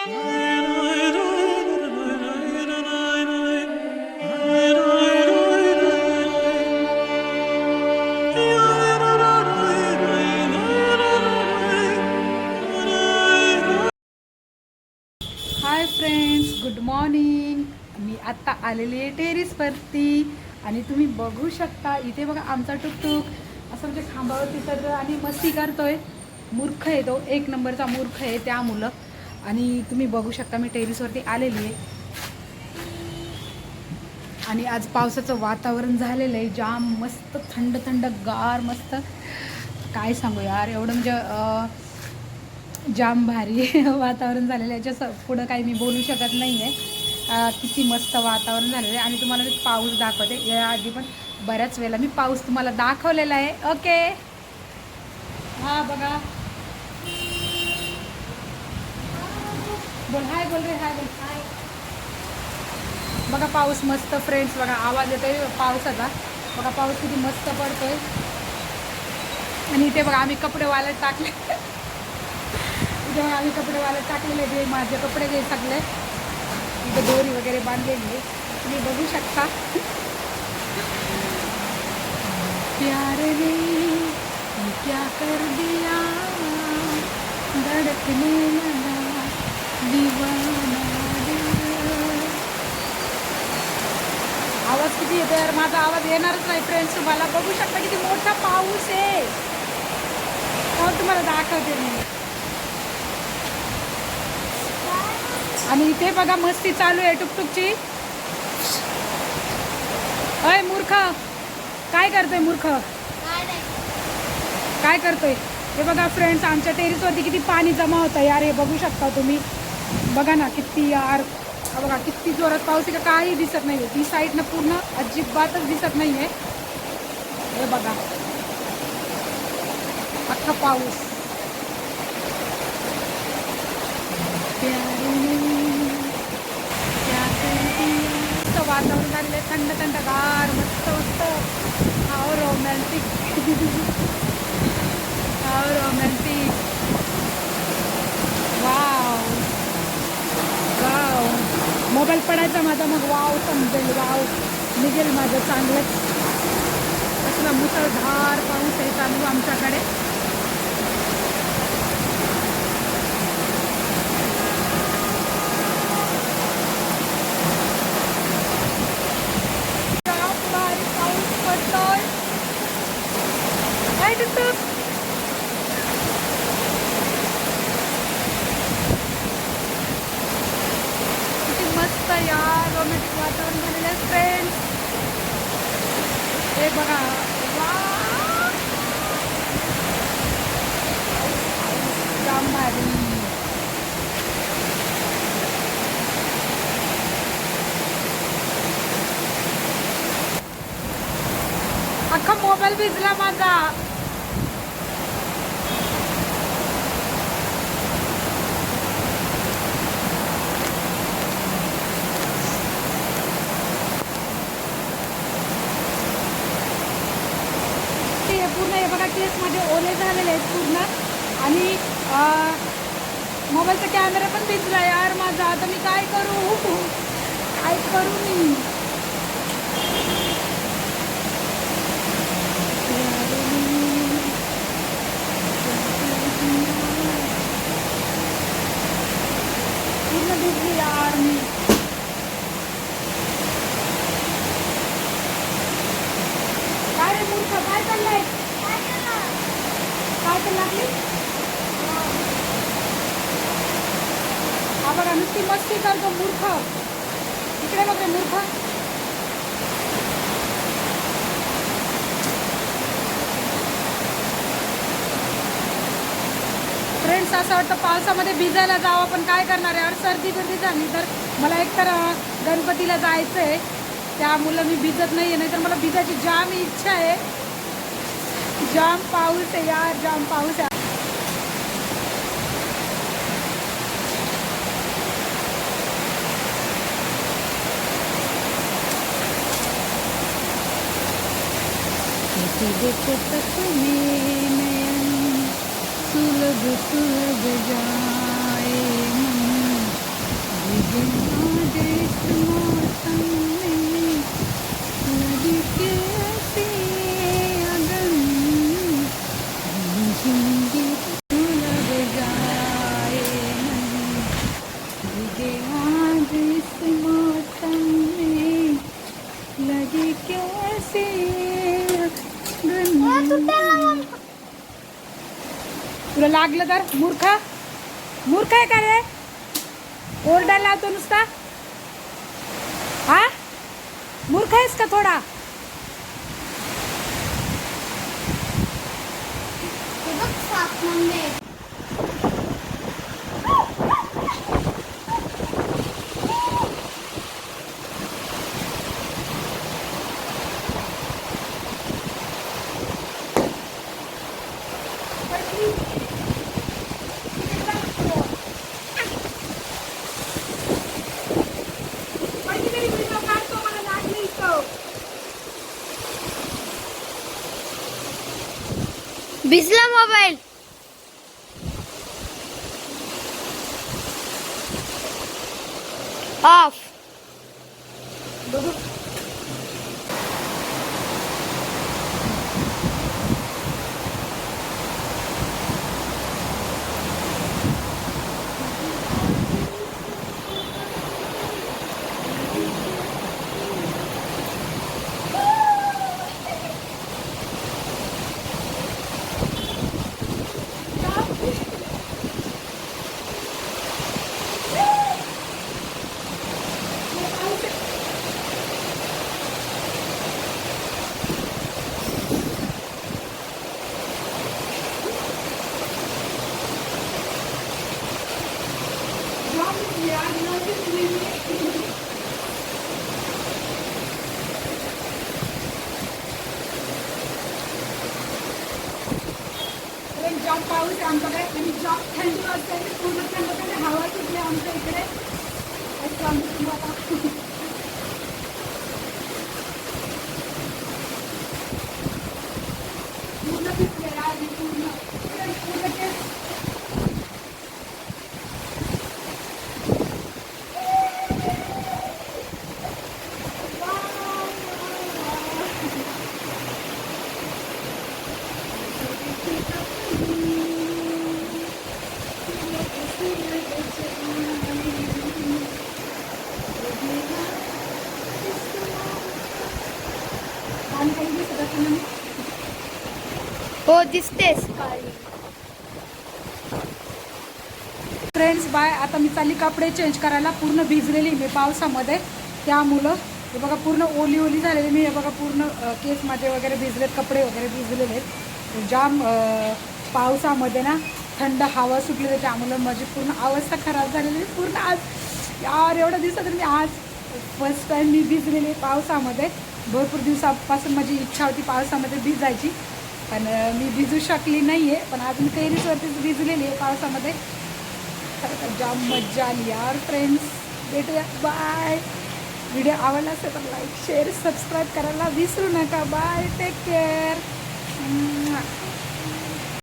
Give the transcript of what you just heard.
हाय friends good morning मी आत्ता आलेली आहे टेरिसवरती आणि तुम्ही बघू शकता इथे बघा आमचा टुकटुक. असं म्हणजे खांबावरती सर आणि मस्ती करतोय. मूर्ख आहे तो एक नंबरचा मूर्ख आहे त्या मुलं. आणि तुम्ही बघू शकता मी टेरिसवरती आलेली आहे. आणि आज पावसाचं वातावरण झालेलं आहे. जाम मस्त थंड थंड गार मस्त. काय सांगू यार एवढं म्हणजे जाम भारी वातावरण झालेलं आहे. याच्या स- पुढं काही मी बोलू शकत नाही आहे किती मस्त वातावरण झालेलं आहे. आणि तुम्हाला मी पाऊस दाखवते. याआधी पण बऱ्याच वेळेला मी पाऊस तुम्हाला दाखवलेला आहे. ओके हा बघा. बोल हाय बोल रे हाय बोल. हाय बघा पाऊस मस्त फ्रेंड्स बघा आवाज येतोय पावसाचा. बघा पाऊस किती मस्त पडतोय. आणि इथे बघा आम्ही कपडे वाळत टाकले. इथे बघा आम्ही कपडे वाळत टाकलेले जे माझे कपडे जे सगळे. इथे दोरी वगैरे बांधलेली आहे. तुम्ही बघू शकता. प्यारे ने क्या कर दिया? धड़कने आवाज किती येतो यार माझा आवाज येणारच नाही फ्रेंड्स तुम्हाला बघू शकता किती मोठा पाऊस आहे. हो तुम्हाला दाखवते मी? आणि इथे बघा मस्ती चालू आहे टुकटुकची. अय मूर्ख. काय करतोय मूर्ख? काय करतोय? हे बघा फ्रेंड्स आमच्या टेरिसवरती किती पाणी जमा होतं. यार हे बघू शकता तुम्ही. बघा ना किती यार हा बघा किती जोरात पाऊस आहे का काही दिसत नाही ती साईडनं पूर्ण अजिबातच दिसत नाही आहे हे अख्खा क्या कर दिया. मस्त वातावरण आहे थंड थंड गार मस्त मस्त हाव मोबाईल पडायचा माझा मग वाव समजेल वाव निघेल माझं चांगलंच असला मुसळधार पाऊस आहे चालू आमच्याकडे. जाम भारी पाऊस पडतोय काय टुकटुक? किती मस्त यार रोमॅन्टिक वातावरण झालेलं आहे फ्रेंड्स हे बघा. जाम भारी अख्खा मोबाईल भिजला माझा ते पूर्ण हे बघा केस माझे ओले झालेले आहेत पूर्ण. आणि मोबाईलचा कॅमेरा पण भिजला यार माझा. आता मी काय करू? काय करू मी पूर्ण भिजली यार मी काय रे मूर्ख काय चाललंय काय तर लागली हा बघा नुसती मस्ती करतो मूर्ख. इकडे बघ मूर्ख. फ्रेंड्स असं वाटतं पावसामध्ये भिजायला जावं पण काय करणार आहे? यार सर्दी गर्दी झाली तर मला एकतर गणपतीला जायचं आहे त्या मुलं मी भिजत नाही आहे नाहीतर मला भिजायची जाम इच्छा आहे. जाम पाऊस आहे यार जाम पाऊस आहे. नयन सुलभ सुलभ जाए मन तुला लागलं तर मूर्ख. मूर्ख आहे का रे? ओरडायला लावतो नुसता. हा? मूर्ख आहेस का थोडा? भिजला मोबाईल ऑफ जॉब पाऊस आहे आमच्याकडे आणि जॉब थंडी वाजते आणि पूर्ण थंड थंड हवा सुटली आमच्या इकडे असं आमचं तुम्हाला पूर्ण भिजलेलं आहे पूर्ण पूर्ण ते आणि दिसत हो दिसतेस फ्रेंड्स बाय आता मी चालली कपडे चेंज करायला. पूर्ण भिजलेली मी पावसामध्ये. त्यामुळं हे बघा पूर्ण ओली ओली झालेली मी. हे बघा पूर्ण केस माझे वगैरे भिजलेत कपडे वगैरे भिजलेले आहेत. जाम पावसामध्ये ना थंड हवा सुटलेली त्यामुळं माझी पूर्ण अवस्था खराब झालेली. पूर्ण आज यार एवढं दिवसात मी आज फर्स्ट टाईम मी भिजलेली आहे पावसामध्ये. भरपूर दिवसापासून माझी इच्छा होती पावसामध्ये भिजायची. पण मी भिजू शकली नाही आहे पण आज मी टेरिसवरतीच भिजलेली आहे पावसामध्ये. खरं जाम मज्जा आली यार फ्रेंड्स भेटूया. बाय व्हिडिओ आवडला असेल तर लाईक शेअर सबस्क्राईब करायला विसरू नका. Bye take care